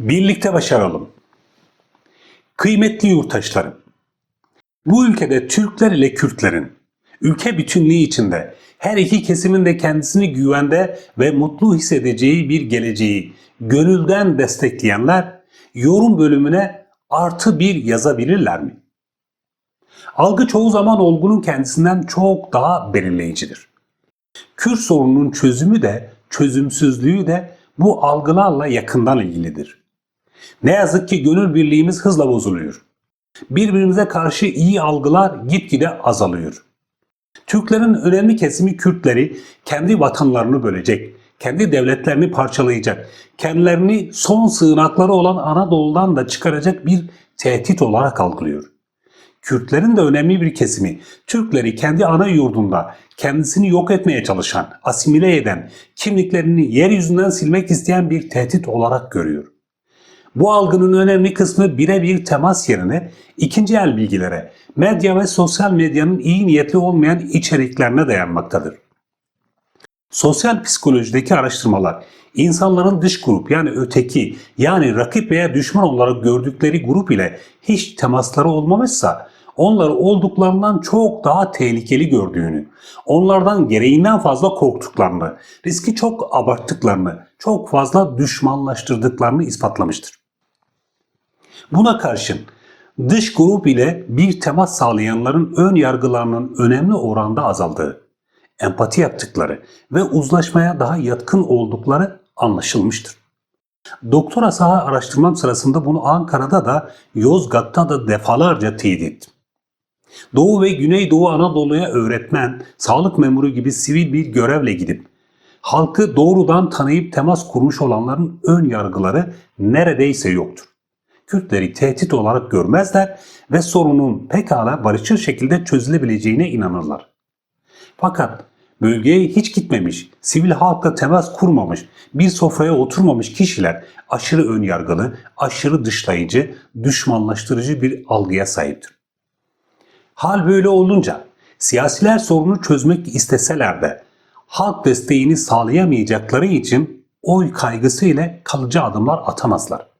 Birlikte başaralım. Kıymetli yurttaşlarım, bu ülkede Türkler ile Kürtlerin ülke bütünlüğü içinde her iki kesimin de kendisini güvende ve mutlu hissedeceği bir geleceği gönülden destekleyenler yorum bölümüne artı bir yazabilirler mi? Algı çoğu zaman olgunun kendisinden çok daha belirleyicidir. Kürt sorununun çözümü de çözümsüzlüğü de bu algılarla yakından ilgilidir. Ne yazık ki gönül birliğimiz hızla bozuluyor. Birbirimize karşı iyi algılar gitgide azalıyor. Türklerin önemli kesimi Kürtleri kendi vatanlarını bölecek, kendi devletlerini parçalayacak, kendilerini son sığınakları olan Anadolu'dan da çıkaracak bir tehdit olarak algılıyor. Kürtlerin de önemli bir kesimi Türkleri kendi ana yurdunda kendisini yok etmeye çalışan, asimile eden, kimliklerini yeryüzünden silmek isteyen bir tehdit olarak görüyor. Bu algının önemli kısmı birebir temas yerine ikinci el bilgilere, medya ve sosyal medyanın iyi niyetli olmayan içeriklerine dayanmaktadır. Sosyal psikolojideki araştırmalar insanların dış grup yani öteki yani rakip veya düşman olarak gördükleri grup ile hiç temasları olmamışsa onları olduklarından çok daha tehlikeli gördüğünü, onlardan gereğinden fazla korktuklarını, riski çok abarttıklarını, çok fazla düşmanlaştırdıklarını ispatlamıştır. Buna karşın dış grup ile bir temas sağlayanların ön yargılarının önemli oranda azaldığı, empati yaptıkları ve uzlaşmaya daha yatkın oldukları anlaşılmıştır. Doktora saha araştırmam sırasında bunu Ankara'da da Yozgat'ta da defalarca teyit ettim. Doğu ve Güneydoğu Anadolu'ya öğretmen, sağlık memuru gibi sivil bir görevle gidip halkı doğrudan tanıyıp temas kurmuş olanların ön yargıları neredeyse yoktur. Kürtleri tehdit olarak görmezler ve sorunun pekala barışçıl şekilde çözülebileceğine inanırlar. Fakat bölgeye hiç gitmemiş, sivil halkla temas kurmamış, bir sofraya oturmamış kişiler aşırı önyargılı, aşırı dışlayıcı, düşmanlaştırıcı bir algıya sahiptir. Hal böyle olunca siyasiler sorunu çözmek isteseler de halk desteğini sağlayamayacakları için oy kaygısı ile kalıcı adımlar atamazlar.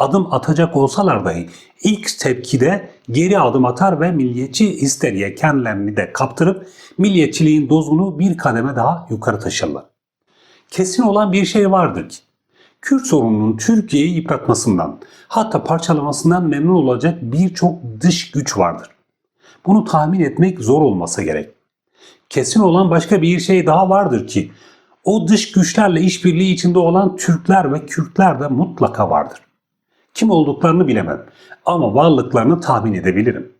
Adım atacak olsalar dahi ilk tepkide geri adım atar ve milliyetçi histeriye kendilerini de kaptırıp milliyetçiliğin dozunu bir kademe daha yukarı taşırlar. Kesin olan bir şey vardır ki Kürt sorununun Türkiye'yi yıpratmasından hatta parçalamasından memnun olacak birçok dış güç vardır. Bunu tahmin etmek zor olmasa gerek. Kesin olan başka bir şey daha vardır ki o dış güçlerle işbirliği içinde olan Türkler ve Kürtler de mutlaka vardır. Kim olduklarını bilemem ama varlıklarını tahmin edebilirim.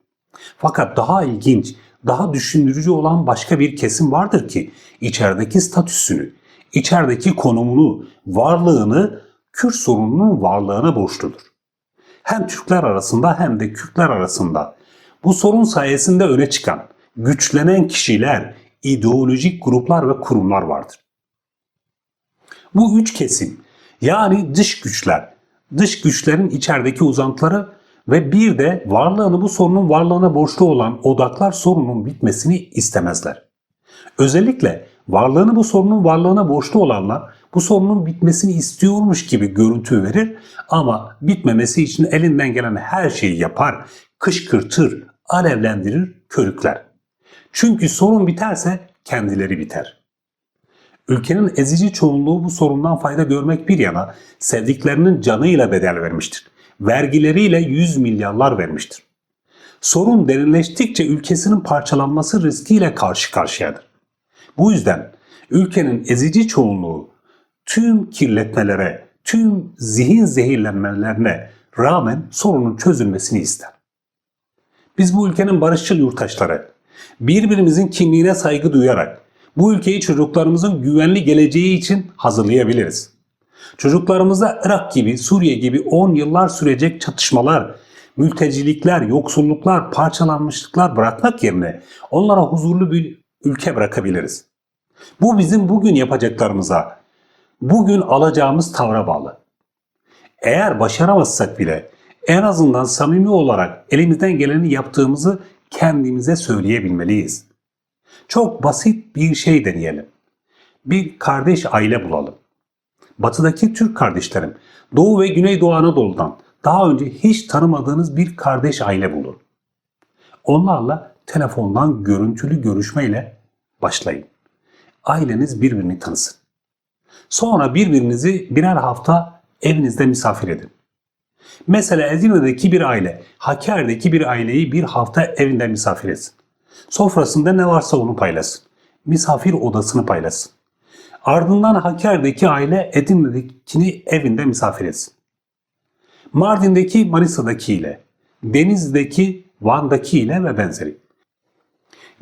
Fakat daha ilginç, daha düşündürücü olan başka bir kesim vardır ki içerideki statüsünü, içerideki konumunu, varlığını Kürt sorununun varlığına borçludur. Hem Türkler arasında hem de Kürtler arasında bu sorun sayesinde öne çıkan, güçlenen kişiler, ideolojik gruplar ve kurumlar vardır. Bu üç kesim yani dış güçler, dış güçlerin içerideki uzantıları ve bir de varlığını bu sorunun varlığına borçlu olan odaklar sorunun bitmesini istemezler. Özellikle varlığını bu sorunun varlığına borçlu olanlar bu sorunun bitmesini istiyormuş gibi görüntü verir ama bitmemesi için elinden gelen her şeyi yapar, kışkırtır, alevlendirir, körükler. Çünkü sorun biterse kendileri biter. Ülkenin ezici çoğunluğu bu sorundan fayda görmek bir yana sevdiklerinin canıyla bedel vermiştir. Vergileriyle yüz milyarlar vermiştir. Sorun derinleştikçe ülkesinin parçalanması riskiyle karşı karşıyadır. Bu yüzden ülkenin ezici çoğunluğu tüm kirletmelere, tüm zihin zehirlenmelerine rağmen sorunun çözülmesini ister. Biz bu ülkenin barışçıl yurttaşları, birbirimizin kimliğine saygı duyarak bu ülkeyi çocuklarımızın güvenli geleceği için hazırlayabiliriz. Çocuklarımıza Irak gibi, Suriye gibi 10 yıllar sürecek çatışmalar, mültecilikler, yoksulluklar, parçalanmışlıklar bırakmak yerine onlara huzurlu bir ülke bırakabiliriz. Bu bizim bugün yapacaklarımıza, bugün alacağımız tavra bağlı. Eğer başaramazsak bile en azından samimi olarak elimizden geleni yaptığımızı kendimize söyleyebilmeliyiz. Çok basit bir şey deneyelim. Bir kardeş aile bulalım. batıdaki Türk kardeşlerim Doğu ve Güneydoğu Anadolu'dan daha önce hiç tanımadığınız bir kardeş aile bulun. Onlarla telefondan görüntülü görüşmeyle başlayın. Aileniz birbirini tanısın. Sonra birbirinizi birer hafta evinizde misafir edin. Mesela Edirne'deki bir aile, Hakkari'deki bir aileyi bir hafta evinde misafir etsin. Sofrasında ne varsa onu paylaşsın. Misafir odasını paylaşsın. Ardından Hakkari'deki aile Edirne'dekini evinde misafir etsin. Mardin'deki Manisa'daki ile, Denizli'deki Van'daki ile ve benzeri.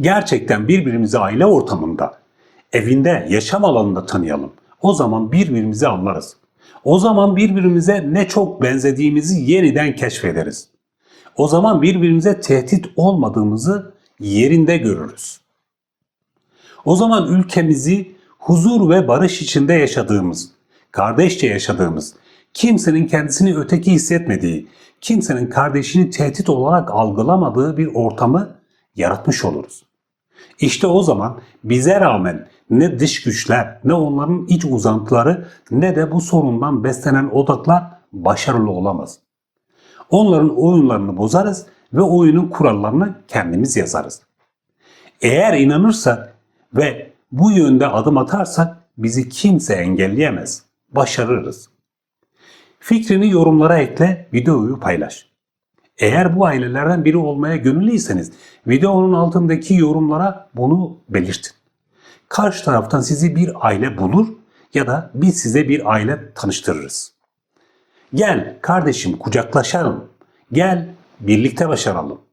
Gerçekten birbirimizi aile ortamında, evinde, yaşam alanında tanıyalım. O zaman birbirimizi anlarız. O zaman birbirimize ne çok benzediğimizi yeniden keşfederiz. O zaman birbirimize tehdit olmadığımızı yerinde görürüz. O zaman ülkemizi huzur ve barış içinde yaşadığımız, kardeşçe yaşadığımız, kimsenin kendisini öteki hissetmediği, kimsenin kardeşini tehdit olarak algılamadığı bir ortamı yaratmış oluruz. İşte o zaman bize rağmen ne dış güçler, ne onların iç uzantıları, ne de bu sorundan beslenen odaklar başarılı olamaz. Onların oyunlarını bozarız ve oyunun kurallarını kendimiz yazarız. Eğer inanırsak ve bu yönde adım atarsak bizi kimse engelleyemez. Başarırız. Fikrini yorumlara ekle, videoyu paylaş. Eğer bu ailelerden biri olmaya gönüllüyseniz videonun altındaki yorumlara bunu belirtin. Karşı taraftan sizi bir aile bulur ya da biz size bir aile tanıştırırız. Gel kardeşim kucaklaşalım. Gel birlikte başaralım.